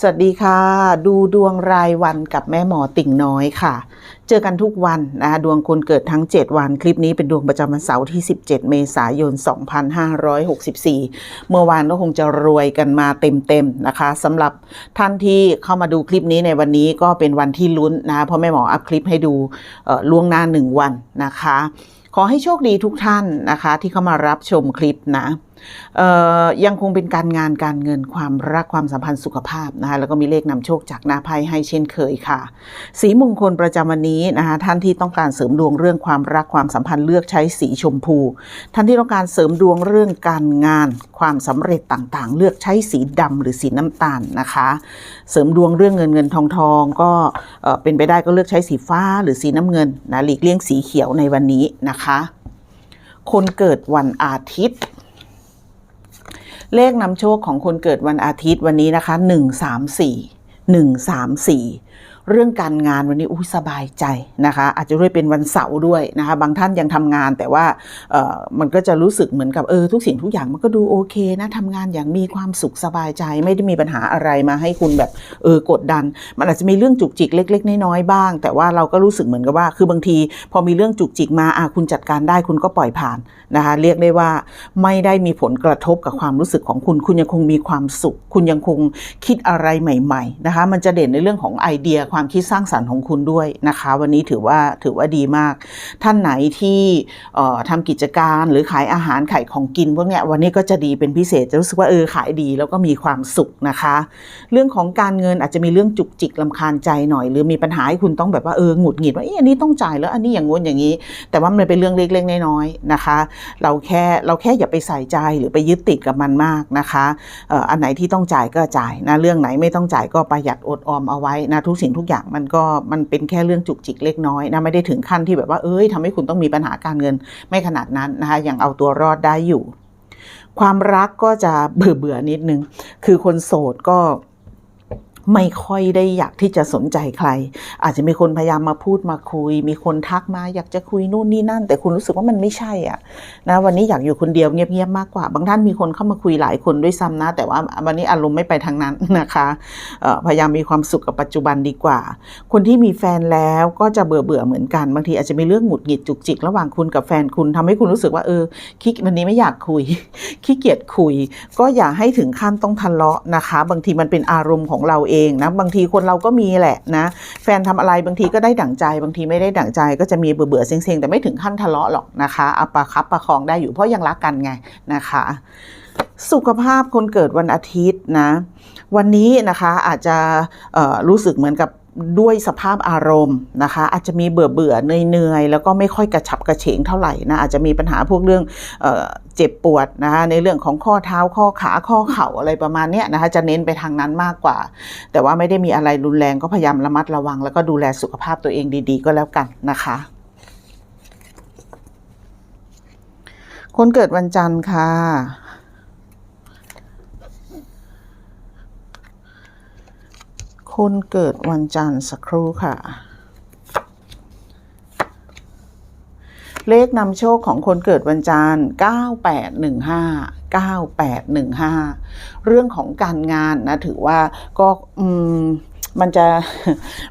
สวัสดีค่ะ ดูดวงรายวันกับแม่หมอติ่งน้อยค่ะ เจอกันทุกวันนะคะดวงคนเกิดทั้ง 7 วันคลิปนี้เป็นดวงประจำวันเสาร์ที่ 17 เมษายน 2564 เมื่อวานก็คงจะรวยกันมาเต็มๆนะคะสำหรับท่านที่เข้ามาดูคลิปนี้ในวันนี้ก็เป็นวันที่ลุ้นนะเพราะแม่หมออัพคลิปให้ดูล่วงหน้า 1 วันนะคะ ขอให้โชคดีทุกท่านนะคะ ที่เข้ามารับชมคลิปนะ ยังคงเป็นการงานการเงินความรักความสัมพันธ์สุขภาพนะคะแล้วก็มีเลขนำโชคจากหน้าไพ่ให้เช่นเคยค่ะ สีมงคลประจำวันนี้นะคะท่านที่ต้องการเสริมดวงเรื่องความรักความสัมพันธ์เลือกใช้สีชมพู ท่านที่ต้องการเสริมดวงเรื่องการงาน ความสำเร็จต่างๆ เลือกใช้สีดำหรือสีน้ำตาลนะคะ เสริมดวงเรื่องเงินเงินทองทองก็เอ่อเป็นไปได้ก็เลือกใช้สีฟ้าหรือสีน้ำเงินนะหลีกเลี่ยงสีเขียวในวันนี้นะคะ คนเกิดวันอาทิตย์ เลขนำโชคของคนเกิดวันอาทิตย์วันนี้นะคะ 134 134 เรื่องการงานวันนี้อุ้ยสบายใจนะคะ อาจจะด้วยเป็นวันเสาร์ด้วยนะคะ บางท่านยังทำงานแต่ว่าเอ่อมันก็จะรู้สึกเหมือนกับเออทุกสิ่งทุกอย่างมันก็ดูโอเคนะทำงานอย่างมีความสุขสบายใจ ไม่ได้มีปัญหาอะไรมาให้คุณแบบเออกดดัน มันอาจจะมีเรื่องจุกจิกเล็ก ๆ น้อยๆบ้าง แต่ว่าเราก็รู้สึกเหมือนกับว่า คือบางที พอมีเรื่องจุกจิกมาอะคุณจัดการได้คุณก็ปล่อยผ่านนะคะ เรียกได้ว่าไม่ได้มีผลกระทบกับความรู้สึกของคุณ คุณยังคงมีความสุข คุณยังคงคิดอะไรใหม่ ๆ นะคะ มันจะเด่นในเรื่องของไอเดียความความคิดสร้างสรรค์ของคุณด้วยนะคะ วันนี้ถือว่าถือว่าดีมาก ท่านไหนที่เอ่อทำกิจการหรือขายอาหารขายของกินพวกเนี้ยวันนี้ก็จะดีเป็นพิเศษจะรู้สึกว่าเออขายดีแล้วก็มีความสุขนะคะ เรื่องของการเงินอาจจะมีเรื่องจุกจิกลำคาญใจหน่อย หรือมีปัญหาให้คุณต้องแบบว่าเออหงุดหงิดว่าเอออันนี้ต้องจ่ายแล้วอันนี้อย่างงู้นอย่างนี้ แต่ว่ามันเป็นเรื่องเล็กๆน้อยๆนะคะ เราแค่เราแค่อย่าไปใส่ใจหรือไปยึดติดกับมันมากนะคะอ,อ,อันไหนที่ต้องจ่ายก็จ่ายนะเรื่องไหนไม่ต้องจ่ายก็ประหยัดอดออมเอาไว้นะทุกสิ่งทุกอย่างมันก็มันเป็นแค่เรื่องจุกจิกเล็กน้อยนะไม่ได้ถึงขั้นที่แบบว่าเอ้ยทำให้คุณต้องมีปัญหาการเงินไม่ขนาดนั้นนะคะยังเอาตัวรอดได้อยู่ ความรักก็จะเบื่อเบื่อนิดนึง คือคนโสดก็ ไม่ค่อยได้อยากที่จะสนใจใคร อาจจะมีคนพยายามมาพูดมาคุย มีคนทักมาอยากจะคุยนู่นนี่นั่น แต่คุณรู้สึกว่ามันไม่ใช่อะนะวันนี้อยากอยู่คนเดียวเงียบๆมากกว่า บางท่านมีคนเข้ามาคุยหลายคนด้วยซ้ำนะ แต่ว่าวันนี้อารมณ์ไม่ไปทางนั้นนะคะพยายามมีความสุขกับปัจจุบันดีกว่า คนที่มีแฟนแล้วก็จะเบื่อเบื่อๆเหมือนกันบางทีอาจจะมีเรื่องหงุดหงิดจุกจิกระหว่างคุณกับแฟนคุณทำให้คุณรู้สึกว่าเออขี้วันนี้ไม่อยากคุยขี้เกียจคุย ก็อย่าให้ถึงขั้นต้องทะเลาะนะคะ บางทีมันเป็นอารมณ์ของเราเองนะบางทีคนเราก็มีแหละนะ แฟนทำอะไรบางทีก็ได้ดั่งใจ บางทีไม่ได้ดั่งใจก็จะมีเบื่อเบื่อเซ็งๆแต่ไม่ถึงขั้นทะเลาะหรอกนะคะเอาประคับประคองได้อยู่เพราะยังรักกันไงนะคะ สุขภาพคนเกิดวันอาทิตย์นะ วันนี้นะคะอาจจะรู้สึกเหมือนกับ ด้วยสภาพอารมณ์นะคะ อาจจะมีเบื่อเบื่อๆเนื่อยแล้วก็ไม่ค่อยกระฉับกระเฉงเท่าไหร่นะอาจจะมีปัญหาพวกเรื่องเออเจ็บปวดนะคะในเรื่องของข้อเท้าข้อขาข้อเข่าอะไรประมาณนี้นะคะจะเน้นไปทางนั้นมากกว่า แต่ว่าไม่ได้มีอะไรรุนแรงก็พยายามระมัดระวัง แล้วก็ดูแลสุขภาพตัวเองดีๆ ก็แล้วกันนะคะ คนเกิดวันจันทร์ค่ะ คนเกิดวันจันทร์สักครู่ค่ะ เลขนำโชคของคนเกิดวันจันทร์ 9815 9815 เรื่องของการงานนะ ถือว่าก็อืม มันจะ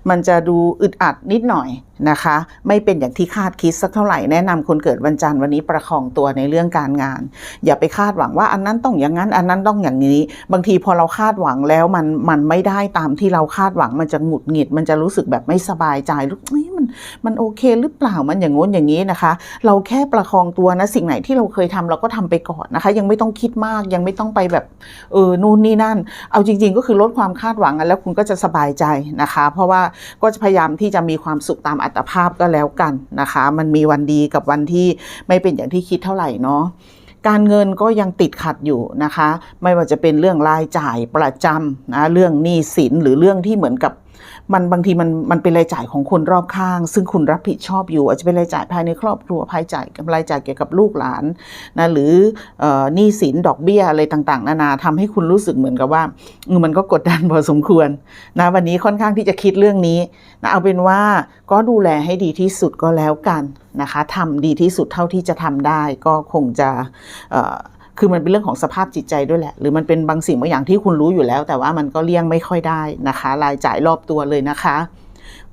มันจะดูอึดอัดนิดหน่อยนะคะ ไม่เป็นอย่างที่คาดคิดสักเท่าไหร่แนะนำคนเกิดวันจันทร์วันนี้ประคองตัวในเรื่องการงาน อย่าไปคาดหวังว่าอันนั้นต้องอย่างนั้น อันนั้นต้องอย่างนี้ บางทีพอเราคาดหวังแล้วมันมันไม่ได้ตามที่เราคาดหวังมันจะหงุดหงิด มันจะรู้สึกแบบไม่สบายใจรู้เอ้ยมันมันโอเคหรือเปล่ามันอย่างงู้นอย่างนี้นะคะ เราแค่ประคองตัวนะสิ่งไหนที่เราเคยทำเราก็ทำไปก่อนนะคะ ยังไม่ต้องคิดมากยังไม่ต้องไปแบบเออนู่นนี่นั่น เอาจริง ๆ ก็คือลดความคาดหวังแล้วคุณก็จะสบายใจนะคะ เพราะว่าก็จะพยายามที่จะมีความสุขตามอัตภาพก็แล้วกันนะคะ มันมีวันดีกับวันที่ไม่เป็นอย่างที่คิดเท่าไหร่เนาะการเงินก็ยังติดขัดอยู่นะคะ ไม่ว่าจะเป็นเรื่องรายจ่ายประจำนะเรื่องหนี้สินหรือเรื่องที่เหมือนกับ มันบางทีมันมันเป็นรายจ่ายของคนรอบข้าง ซึ่งคุณรับผิดชอบอยู่ อาจจะเป็นรายจ่ายภายในครอบครัวภายจ่ายกับรายจ่ายเกี่ยวกับลูกหลานนะหรือหนี้สินดอกเบี้ยอะไรต่าง ๆ นานาทำให้คุณรู้สึกเหมือนกับว่ามันก็กดดันพอสมควรนะวันนี้ค่อนข้างที่จะคิดเรื่องนี้นะเอาเป็นว่าก็ดูแลให้ดีที่สุดก็แล้วกันนะคะทำดีที่สุดเท่าที่จะทำได้ก็คงจะ คือมันเป็นเรื่องของสภาพจิตใจด้วยแหละ หรือมันเป็นบางสิ่งบางอย่างที่คุณรู้อยู่แล้ว แต่ว่ามันก็เลี่ยงไม่ค่อยได้นะคะ รายจ่ายรอบตัวเลยนะคะ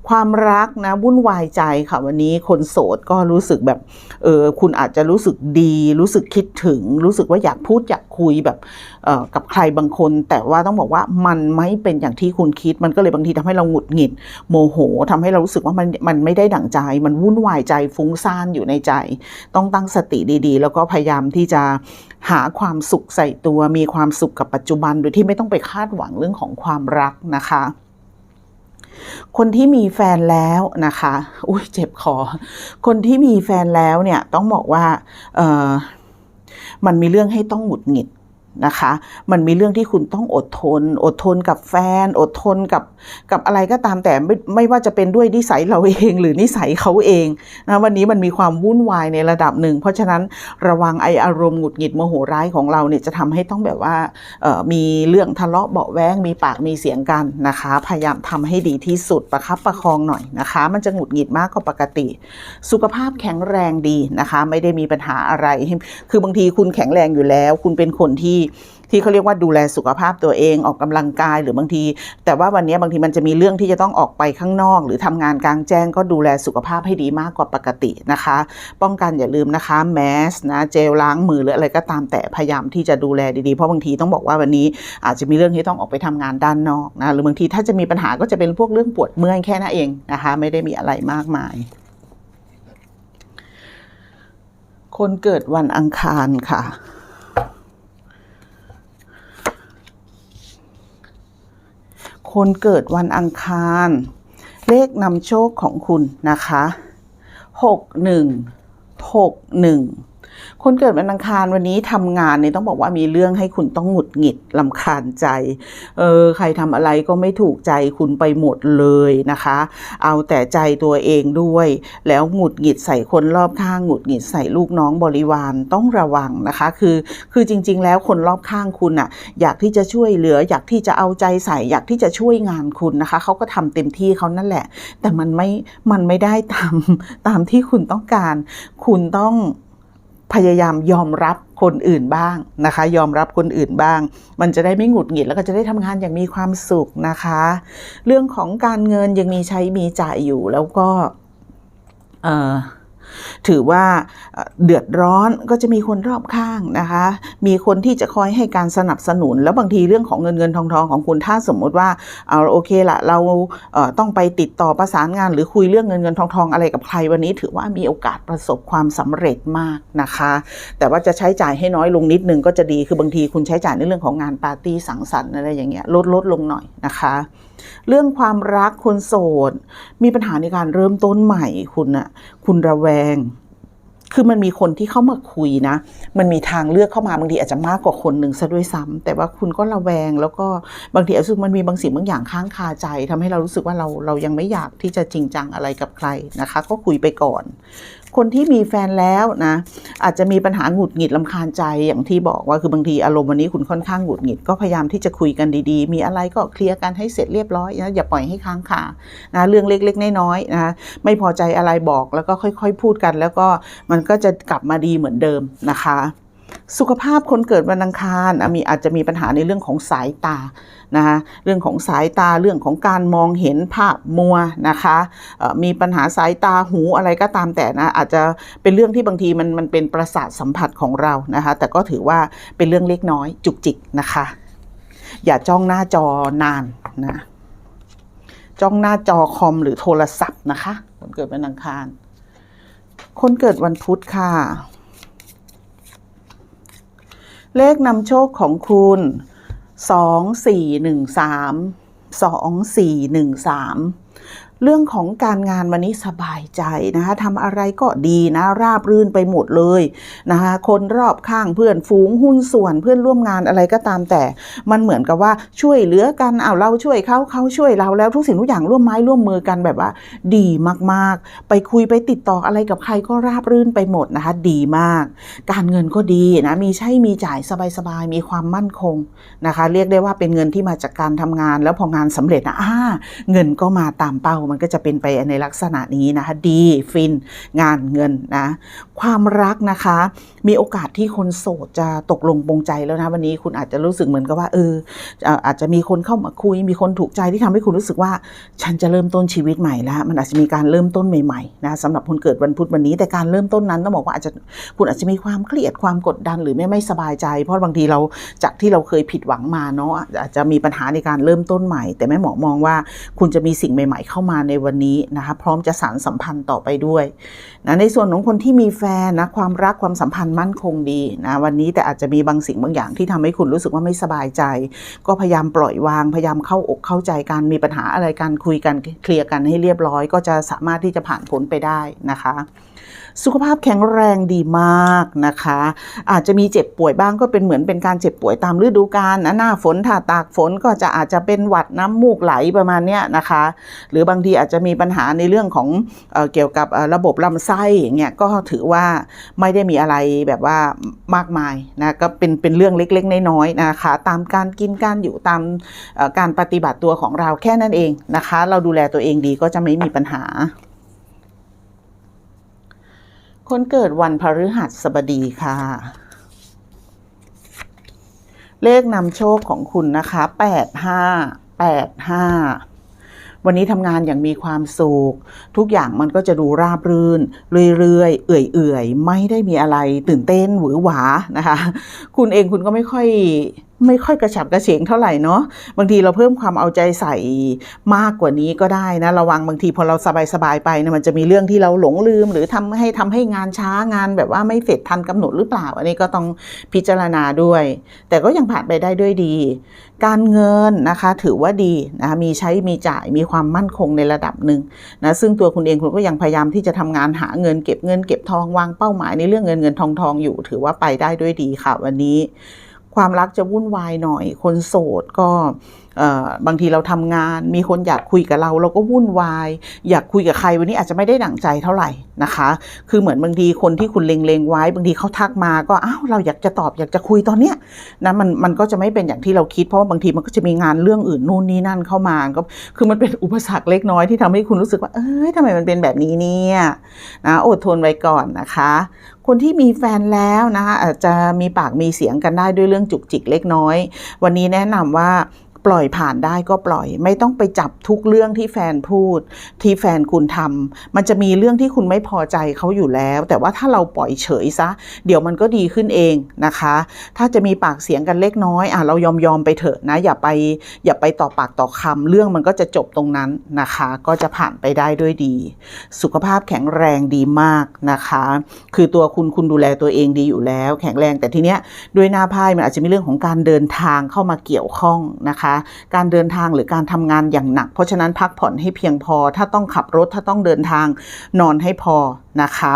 ความรักนะวุ่นวายใจค่ะวันนี้คนโสดก็รู้สึกแบบเออคุณอาจจะรู้สึกดี รู้สึกคิดถึง รู้สึกว่าอยากพูดอยากคุยแบบเออกับใครบางคน แต่ว่าต้องบอกว่ามันไม่เป็นอย่างที่คุณคิด มันก็เลยบางทีทำให้เราหงุดหงิด โมโหทำให้เรารู้สึกว่ามันมันไม่ได้ดั่งใจ มันวุ่นวายใจฟุ้งซ่านอยู่ในใจ ต้องตั้งสติดีๆ แล้วก็พยายามที่จะหาความสุขใส่ตัวมีความสุขกับปัจจุบันโดยที่ไม่ต้องไปคาดหวังเรื่องของความรักนะคะ คนที่มีแฟนแล้วนะคะ อุ้ยเจ็บคอ คนที่มีแฟนแล้วเนี่ยต้องบอกว่า เออมันมีเรื่องให้ต้องหงุดหงิด นะคะ มันมีเรื่องที่คุณต้องอดทน อดทนกับแฟน อดทนกับกับอะไรก็ตามแต่ไม่ไม่ว่าจะเป็นด้วยนิสัยเราเองหรือนิสัยเขาเองนะวันนี้มันมีความวุ่นวายในระดับหนึ่ง เพราะฉะนั้นระวังไออารมณ์หงุดหงิดโมโหร้ายของเราเนี่ยจะทำให้ต้องแบบว่ามีเรื่องทะเลาะเบาแวงมีปากมีเสียงกันนะคะ พยายามทำให้ดีที่สุดประคับประคองหน่อยนะคะ มันจะหงุดหงิดมากกว่าปกติ สุขภาพแข็งแรงดีนะคะ ไม่ได้มีปัญหาอะไร คือบางทีคุณแข็งแรงอยู่แล้ว คุณเป็นคนที่ที่เขาเรียกว่าดูแลสุขภาพตัวเองออกกำลังกายหรือบางที แต่ว่าวันนี้บางทีมันจะมีเรื่องที่จะต้องออกไปข้างนอก หรือทำงานกลางแจ้งก็ดูแลสุขภาพให้ดีมากกว่าปกตินะคะ ป้องกันอย่าลืมนะคะแมสนะเจลล้างมือหรืออะไรก็ตามแต่พยายามที่จะดูแลดีๆ เพราะบางทีต้องบอกว่าวันนี้อาจจะมีเรื่องที่ต้องออกไปทำงานด้านนอกนะหรือบางทีถ้าจะมีปัญหาก็จะเป็นพวกเรื่องปวดเมื่อยแค่นั้นเองนะคะ ไม่ได้มีอะไรมากมายคนเกิดวันอังคารค่ะ คนเกิดวันอังคาร เลขนำโชคของคุณนะคะหกหนึ่งหกหนึ่ง คนเกิดวันอังคารวันนี้ทำงานเนี่ยต้องบอกว่ามีเรื่องให้คุณต้องหงุดหงิดลำคาญใจ เออใครทำอะไรก็ไม่ถูกใจคุณไปหมดเลยนะคะ เอาแต่ใจตัวเองด้วย แล้วหงุดหงิดใส่คนรอบข้างหงุดหงิดใส่ลูกน้องบริวารต้องระวังนะคะ คือคือจริง ๆ แล้วคนรอบข้างคุณอะอยากที่จะช่วยเหลือ อยากที่จะเอาใจใส่อยากที่จะช่วยงานคุณนะคะเขาก็ทำเต็มที่เขานั่นแหละ แต่มันไม่มันไม่ได้ตามตามที่คุณต้องการ คุณต้อง พยายามยอมรับคนอื่นบ้างนะคะ ยอมรับคนอื่นบ้าง มันจะได้ไม่หงุดหงิดแล้วก็จะได้ทำงานอย่างมีความสุขนะคะ เรื่องของการเงินยังมีใช้มีจ่ายอยู่แล้วก็เอ่อ ถือว่าเดือดร้อนก็จะมีคนรอบข้างนะคะ มีคนที่จะคอยให้การสนับสนุน แล้วบางทีเรื่องของเงินเงินทองทองของคุณถ้าสมมติว่าเอาโอเคละเราต้องไปติดต่อประสานงาน หรือคุยเรื่องเงินเงินทองทองอะไรกับใครวันนี้ ถือว่ามีโอกาสประสบความสำเร็จมากนะคะ แต่ว่าจะใช้จ่ายให้น้อยลงนิดนึงก็จะดีคือบางทีคุณใช้จ่ายในเรื่องของงานปาร์ตี้สังสรรค์อะไรอย่างเงี้ยลดลดลงหน่อยนะคะเรื่องความรักคนโสด มีปัญหาในการเริ่มต้นใหม่คุณนะคุณระแวง คือมันมีคนที่เข้ามาคุยนะ มันมีทางเลือกเข้ามาบางทีอาจจะมากกว่าคนหนึ่งซะด้วยซ้ำแต่ว่าคุณก็ระแวงแล้วก็บางทีรู้สึกมันมีบางสิ่งบางอย่างค้างคาใจทำให้เรารู้สึกว่าเราเรายังไม่อยากที่จะจริงจังอะไรกับใครนะคะ ก็คุยไปก่อน คนที่มีแฟนแล้วนะอาจจะมีปัญหาหงุดหงิดลำคาญใจอย่างที่บอกว่าคือบางทีอารมณ์วันนี้คุณค่อนข้างหงุดหงิดก็พยายามที่จะคุยกันดีๆ มีอะไรก็เคลียร์กันให้เสร็จเรียบร้อยนะอย่าปล่อยให้ค้างคานะเรื่องเล็กๆน้อยๆนะไม่พอใจอะไรบอกแล้วก็ค่อย ๆ พูดกัน แล้วก็มันก็จะกลับมาดีเหมือนเดิมนะคะ สุขภาพคนเกิดวันอังคารมีอาจจะมีปัญหาในเรื่องของสายตานะคะเรื่องของสายตาเรื่องของการมองเห็นภาพมัวนะคะมีปัญหาสายตาหูอะไรก็ตามแต่นะอาจจะเป็นเรื่องที่บางทีมันมันเป็นประสาทสัมผัสของเรานะคะแต่ก็ถือว่าเป็นเรื่องเล็กน้อยจุกจิกนะคะ อย่าจ้องหน้าจอนานนะจ้องหน้าจอคอมหรือโทรศัพท์นะคะคนเกิดวันอังคาร คนเกิดวันพุธค่ะ เลขนำโชคของคุณ 2413 2413 เรื่องของการงานวันนี้สบายใจนะคะทำอะไรก็ดีนะราบรื่นไปหมดเลยนะคะคนรอบข้างเพื่อนฝูงหุ้นส่วนเพื่อนร่วมงานอะไรก็ตามแต่ มันเหมือนกับว่าช่วยเหลือกันเอาวเราช่วยเขาเขาช่วยเราแล้วทุกสิ่งทุกอย่างร่วมไม้ร่วมมือกันแบบว่า ดีมากๆ ไปคุยไปติดต่ออะไรกับใครก็ราบรื่นไปหมดนะคะดีมาก การเงินก็ดีนะมีใช้มีจ่ายสบายๆมีความมั่นคงนะคะ เรียกได้ว่าเป็นเงินที่มาจากการทำงาน แล้วพองานสำเร็จนะอ่าเงินก็มาตามเป้ามันก็จะเป็นไปในลักษณะนี้นะคะดีฟินงานเงินนะความรักนะคะ มีโอกาสที่คนโสดจะตกลงปรงใจแล้วนะวันนี้คุณอาจจะรู้สึกเหมือนกับว่าเอออาจจะมีคนเข้ามาคุย มีคนถูกใจที่ทำให้คุณรู้สึกว่า ฉันจะเริ่มต้นชีวิตใหม่แล้วมันอาจจะมีการเริ่มต้นใหม่ๆนะสำหรับคนเกิดวันพุธวันนี้แต่การเริ่มต้นนั้นต้องบอกว่าอาจจะคุณอาจจะมีความเครียดความกดดันหรือไม่ไม่สบายใจ เพราะบางทีเราจากที่เราเคยผิดหวังมาเนาะอาจจะมีปัญหาในการเริ่มต้นใหม่ แต่แม่หมอมองว่าคุณจะมีสิ่งใหม่ ๆ เข้ามาในวันนี้นะคะพร้อมจะสานสัมพันธ์ต่อไปด้วยนะในส่วนของคนที่มีแฟนนะความรักความสัมพันธ์มั่นคงดีนะวันนี้แต่อาจจะมีบางสิ่งบางอย่างที่ทำให้คุณรู้สึกว่าไม่สบายใจ ก็พยายามปล่อยวางพยายามเข้าอกเข้าใจกันมีปัญหาอะไรกันคุยกันเคลียร์กันให้เรียบร้อย ก็จะสามารถที่จะผ่านพ้นไปได้นะคะ สุขภาพแข็งแรงดีมากนะคะ อาจจะมีเจ็บป่วยบ้างก็เป็นเหมือนเป็นการเจ็บป่วยตามฤดูกาลนะหน้าฝนถ้าตากฝนก็จะอาจจะเป็นหวัดน้ำมูกไหลประมาณเนี้ยนะคะ หรือบางทีอาจจะมีปัญหาในเรื่องของเออเกี่ยวกับระบบลำไส้อย่างเงี้ยก็ถือว่าไม่ได้มีอะไรแบบว่ามากมายนะก็เป็นเป็นเรื่องเล็กๆน้อยๆนะคะ ตามการกินการอยู่ตามการปฏิบัติตัวของเราแค่นั้นเองนะคะ เราดูแลตัวเองดีก็จะไม่มีปัญหา คนเกิดวันพฤหัสบดีค่ะ เลขนำโชคของคุณนะคะ8 5 8 5วันนี้ทำงานอย่างมีความสุข ทุกอย่างมันก็จะดูราบรื่น เรื่อยๆ เอื่อยๆ ไม่ได้มีอะไรตื่นเต้นหวือหวานะคะ คุณเองคุณก็ไม่ค่อยไม่ค่อยกระฉับกระเฉงเท่าไหร่เนาะบางทีเราเพิ่มความเอาใจใส่มากกว่านี้ก็ได้นะระวังบางทีพอเราสบายๆไปนะมันจะมีเรื่องที่เราหลงลืม หรือทำให้ทำให้งานช้างาน แบบว่าไม่เสร็จทันกำหนดหรือเปล่า อันนี้ก็ต้องพิจารณาด้วย แต่ก็ยังผ่านไปได้ด้วยดี การเงินนะคะถือว่าดีนะคะมีใช้มีจ่ายมีความมั่นคงในระดับหนึ่งนะซึ่งตัวคุณเองคุณก็ยังพยายามที่จะทำงานหาเงินเก็บเงินเก็บทองวางเป้าหมายในเรื่องเงินเงินทองทองอยู่ ถือว่าไปได้ด้วยดีค่ะ วันนี้ ความรักจะวุ่นวายหน่อย คนโสดก็ บางทีเราทำงาน มีคนอยากคุยกับเรา เราก็วุ่นวาย อยากคุยกับใครวันนี้อาจจะไม่ได้ดั่งใจเท่าไหร่นะคะ คือเหมือนบางทีคนที่คุณเล็งๆไว้ บางทีเขาทักมาก็อ้าวเราอยากจะตอบอยากจะคุยตอนเนี้ยนะมันมันก็จะไม่เป็นอย่างที่เราคิดเพราะว่าบางทีมันก็จะมีงานเรื่องอื่นนู่นนี่นั่นเข้ามาก็คือมันเป็นอุปสรรคเล็กน้อยที่ทำให้คุณรู้สึกว่าเอ้ยทำไมมันเป็นแบบนี้เนี่ยนะอดทนไว้ก่อนนะคะคนที่มีแฟนแล้วนะคะอาจจะมีปากมีเสียงกันได้ด้วยเรื่องจุกจิกเล็กน้อย วันนี้แนะนำว่า ปล่อยผ่านได้ก็ปล่อย ไม่ต้องไปจับทุกเรื่องที่แฟนพูด ที่แฟนคุณทำมันจะมีเรื่องที่คุณไม่พอใจเขาอยู่แล้ว แต่ว่าถ้าเราปล่อยเฉยซะ เดี๋ยวมันก็ดีขึ้นเองนะคะ ถ้าจะมีปากเสียงกันเล็กน้อยอะเรายอมยอมไปเถอะนะ อย่าไปอย่าไปต่อปากต่อคำเรื่องมันก็จะจบตรงนั้นนะคะ ก็จะผ่านไปได้ด้วยดี สุขภาพแข็งแรงดีมากนะคะ คือตัวคุณคุณดูแลตัวเองดีอยู่แล้ว แข็งแรงแต่ทีเนี้ยด้วยหน้าไพ่มันอาจจะมีเรื่องของการเดินทางเข้ามาเกี่ยวข้องนะคะการเดินทางหรือการทำงานอย่างหนัก เพราะฉะนั้นพักผ่อนให้เพียงพอ ถ้าต้องขับรถถ้าต้องเดินทางนอนให้พอนะคะ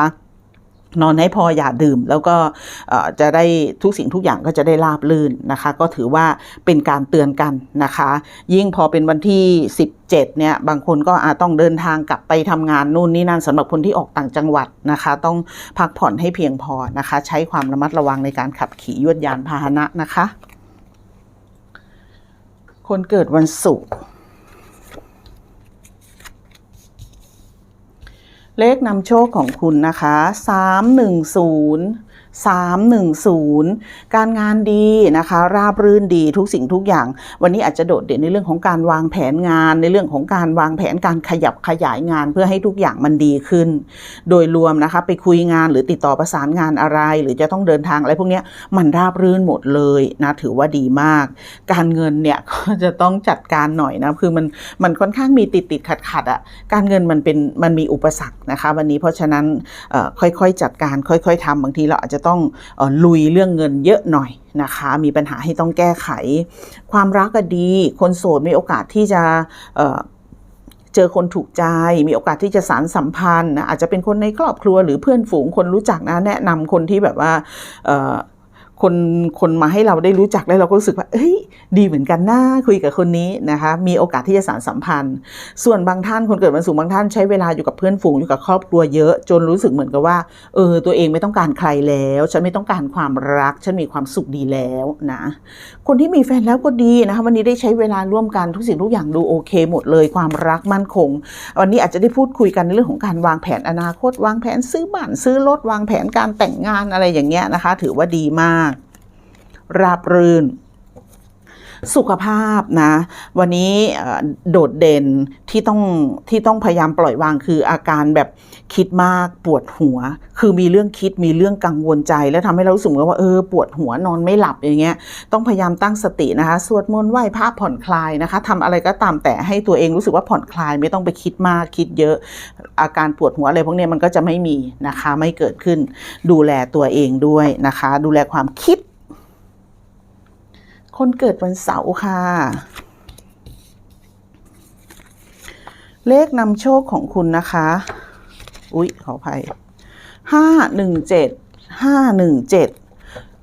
นอนให้พออย่าดื่ม แล้วก็จะได้ทุกสิ่งทุกอย่างก็จะได้ราบลื่นนะคะ ก็ถือว่าเป็นการเตือนกันนะคะ ยิ่งพอเป็นวันที่ 17เนี่ยบางคนก็อาจต้องเดินทางกลับไปทำงานนู่นนี่นั่นสำหรับคนที่ออกต่างจังหวัดนะคะ ต้องพักผ่อนให้เพียงพอนะคะ ใช้ความระมัดระวังในการขับขี่ยวดยานพาหนะนะคะ คนเกิดวันศุกร์เลขนำโชคของคุณนะคะ 310 310 การงานดีนะคะ ราบรื่นดีทุกสิ่งทุกอย่าง วันนี้อาจจะโดดเด่นในเรื่องของการวางแผนงาน ในเรื่องของการวางแผนการขยับขยายงานเพื่อให้ทุกอย่างมันดีขึ้น โดยรวมนะคะไปคุยงานหรือติดต่อประสานงานอะไร หรือจะต้องเดินทางอะไรพวกนี้มันราบรื่นหมดเลยนะถือว่าดีมาก การเงินเนี่ยก็จะต้องจัดการหน่อยนะคือมันมันค่อนข้างมีติดติดขัดขัดอะ่ะการเงินมันเป็นมันมีอุปสรรคนะคะ วันนี้เพราะฉะนั้นค่อยๆจัดการค่อย ๆทำบางทีเราอาจจะต้องออลุยเรื่องเงินเยอะหน่อยนะคะ มีปัญหาให้ต้องแก้ไข ความรักก็ดี คนโสดมีโอกาสที่จะเเจอคนถูกใจ มีโอกาสที่จะสารสัมพันธ์นะอาจจะเป็นคนในครอบครัวหรือเพื่อนฝูงคนรู้จักนะแนะนำคนที่แบบว่า คนคนมาให้เราได้รู้จักแล้วเราก็รู้สึกว่าเอ้ยดีเหมือนกันนะคุยกับคนนี้นะคะมีโอกาสที่จะสานสัมพันธ์ ส่วนบางท่านคนเกิดวันศุกร์บางท่านใช้เวลาอยู่กับเพื่อนฝูงอยู่กับครอบครัวเยอะ จนรู้สึกเหมือนกับว่าเออตัวเองไม่ต้องการใครแล้ว ฉันไม่ต้องการความรัก ฉันมีความสุขดีแล้วนะคนที่มีแฟนแล้วก็ดีนะคะวันนี้ได้ใช้เวลาร่วมกันทุกสิ่งทุกอย่างดูโอเค หมดเลยความรักมั่นคง วันนี้อาจจะได้พูดคุยกันในเรื่องของการวางแผนอนาคต วางแผนซื้อบ้านซื้อรถวางแผนการแต่งงานอะไรอย่างเงี้ยนะคะ ถือว่าดีมาก ราบรื่น สุขภาพนะ วันนี้โดดเด่นที่ต้องที่ต้องพยายามปล่อยวางคืออาการแบบคิดมากปวดหัว คือมีเรื่องคิดมีเรื่องกังวลใจ แล้วทำให้เรารู้สึกว่าเออปวดหัวนอนไม่หลับอย่างเงี้ยต้องพยายามตั้งสตินะคะสวดมนต์ไหว้พระผ่อนคลายนะคะทำอะไรก็ตามแต่ให้ตัวเองรู้สึกว่าผ่อนคลายไม่ต้องไปคิดมากคิดเยอะ อาการปวดหัวอะไรพวกนี้มันก็จะไม่มีนะคะ ไม่เกิดขึ้น ดูแลตัวเองด้วยนะคะ ดูแลความคิด คนเกิดวันเสาร์ค่ะ เลขนำโชคของคุณนะคะ อุ๊ย ขออภัยห้าหนึ่งเจ็ดห้าหนึ่งเจ็ด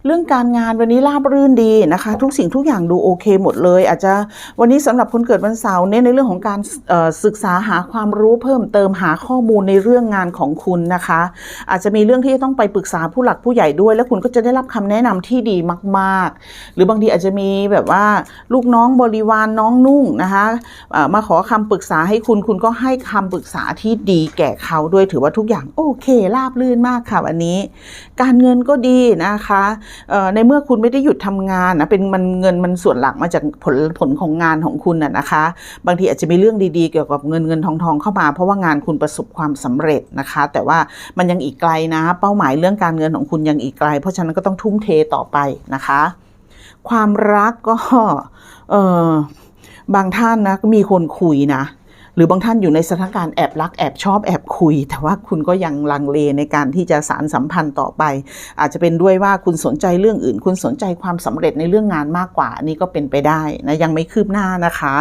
เรื่องการงานวันนี้ราบรื่นดีนะคะ ทุกสิ่งทุกอย่างดูโอเคหมดเลย อาจจะวันนี้สำหรับคนเกิดวันเสาร์เน้นในเรื่องของการเอ่อศึกษาหาความรู้เพิ่มเติมหาข้อมูลในเรื่องงานของคุณนะคะ อาจจะมีเรื่องที่จะต้องไปปรึกษาผู้หลักผู้ใหญ่ด้วย แล้วคุณก็จะได้รับคำแนะนำที่ดีมาก ๆ หรือบางทีอาจจะมีแบบว่าลูกน้องบริวารน้องนุ่งนะคะเอ่อมาขอคำปรึกษาให้คุณคุณก็ให้คำปรึกษาที่ดีแก่เขาด้วยถือว่าทุกอย่างโอเคราบรื่นมากค่ะวันนี้ การเงินก็ดีนะคะเอ่อในเมื่อคุณไม่ได้หยุดทำงานนะเป็นมันเงินมันส่วนหลักมาจากผลผลของงานของคุณนะนะคะ บางทีอาจจะมีเรื่องดีๆ เกี่ยวกับเงินเงินทองทองเข้ามา เพราะว่างานคุณประสบความสำเร็จนะคะ แต่ว่ามันยังอีกไกลนะ เป้าหมายเรื่องการเงินของคุณยังอีกไกล เพราะฉะนั้นก็ต้องทุ่มเทต่อไปนะคะ ความรักก็เออบางท่านนะก็มีคนคุยนะ หรือบางท่านอยู่ในสถานการณ์แอบรักแอบชอบแอบคุย แต่ว่าคุณก็ยังลังเลในการที่จะสารสัมพันธ์ต่อไป อาจจะเป็นด้วยว่าคุณสนใจเรื่องอื่น คุณสนใจความสำเร็จในเรื่องงานมากกว่าอันนี้ก็เป็นไปได้นะยังไม่คืบหน้านะคะ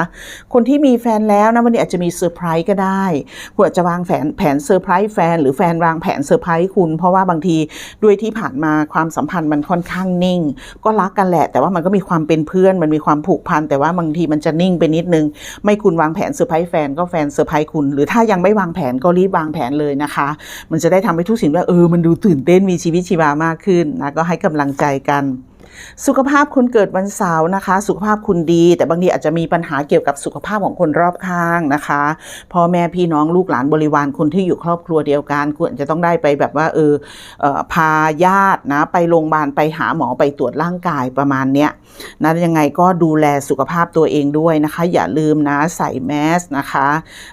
คนที่มีแฟนแล้วนะวันนี้อาจจะมีเซอร์ไพรส์ก็ได้คุณอาจจะวางแผนแผนเซอร์ไพรส์แฟนหรือแฟนวางแผนเซอร์ไพรส์คุณ เพราะว่าบางทีด้วยที่ผ่านมาความสัมพันธ์มันค่อนข้างนิ่ง ก็รักกันแหละ แต่ว่ามันก็มีความเป็นเพื่อนมันมีความผูกพันแต่ว่าบางทีมันจะนิ่งไปนิดนึง ไม่คุณวางแผนเซอร์ไพรส์แฟนก็แฟนเซอร์ไพรส์คุณ หรือถ้ายังไม่วางแผนก็รีบวางแผนเลยนะคะ มันจะได้ทำให้ทุกสิ่งว่าเออมันดูตื่นเต้นมีชีวิตชีวามากขึ้นนะก็ให้กำลังใจกัน สุขภาพคุณเกิดวันเสาร์นะคะ สุขภาพคุณดี แต่บางทีอาจจะมีปัญหาเกี่ยวกับสุขภาพของคนรอบข้างนะคะพ่อแม่พี่น้องลูกหลานบริวารคนที่อยู่ครอบครัวเดียวกันควรจะต้องได้ไปแบบว่าเออพาญาตินะไปโรงพยาบาลไปหาหมอไปตรวจร่างกายประมาณเนี้ยนะยังไงก็ดูแลสุขภาพตัวเองด้วยนะคะ อย่าลืมนะใส่แมสนะคะ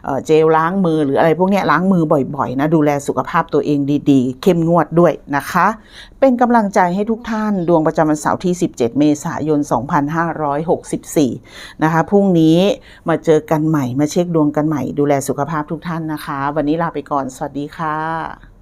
เเจลล้างมือหรืออะไรพวกเนี้ยล้างมือบ่อยๆนะดูแลสุขภาพตัวเองดีๆ เข้มงวดด้วยนะคะ เป็นกำลังใจให้ทุกท่านดวงประจำวันเสาร์ที่ 17 เมษายน 2564 นะคะพรุ่งนี้มาเจอกันใหม่มาเช็คดวงกันใหม่ดูแลสุขภาพทุกท่านนะคะ วันนี้ลาไปก่อน สวัสดีค่ะ